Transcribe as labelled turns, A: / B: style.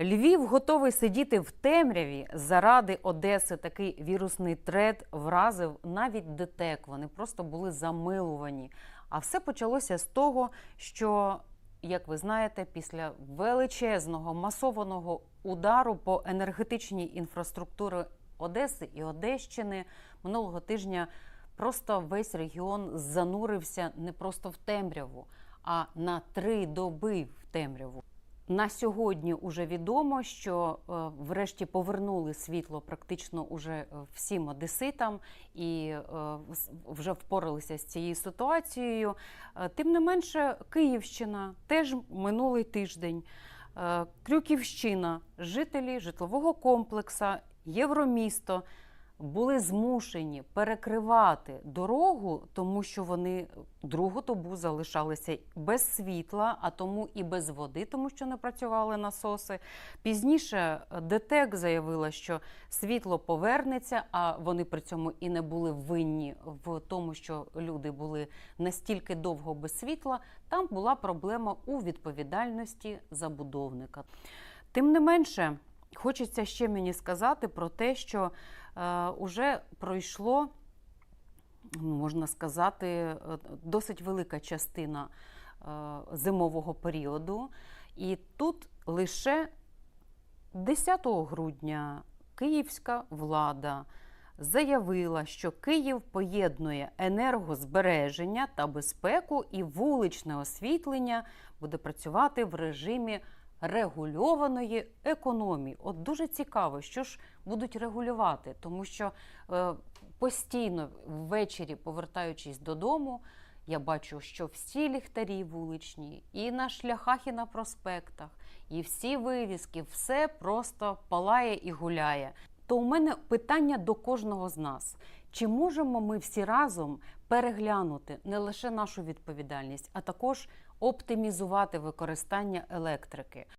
A: Львів готовий сидіти в темряві заради Одеси. Такий вірусний трет вразив навіть ДТЕК. Вони просто були замилувані. А все почалося з того, що, як ви знаєте, після величезного масованого удару по енергетичній інфраструктурі Одеси і Одещини минулого тижня просто весь регіон занурився не просто в темряву, а на три доби в темряву. На сьогодні вже відомо, що е, врешті повернули світло практично уже е, всім одеситам і е, вже впоралися з цією ситуацією. Тим не менше, Київщина теж минулий тиждень. Крюківщина, жителі житлового комплексу, Євромісто були змушені перекривати дорогу, тому що вони другу добу залишалися без світла, а тому і без води, тому що не працювали насоси. Пізніше е, ДТЕК заявила, що світло повернеться, а вони при цьому і не були винні в тому, що люди були настільки довго без світла. Там була проблема у відповідальності забудовника. Тим не менше, хочеться ще мені сказати про те, що е, уже пройшло, ну, можна сказати, е, досить велика частина е, зимового періоду. І тут лише 10 грудня київська влада заявила, що Київ поєднує енергозбереження та безпеку, і вуличне освітлення буде працювати в режимі регульованої економії. От дуже цікаво, що ж будуть регулювати, тому що е, постійно ввечері, повертаючись додому, я бачу, що всі ліхтарі вуличні, і на шляхах, і на проспектах, і всі вивіски, все просто палає і гуляє. То у мене питання до кожного з нас: чи можемо ми всі разом переглянути не лише нашу відповідальність, а також оптимізувати використання електрики?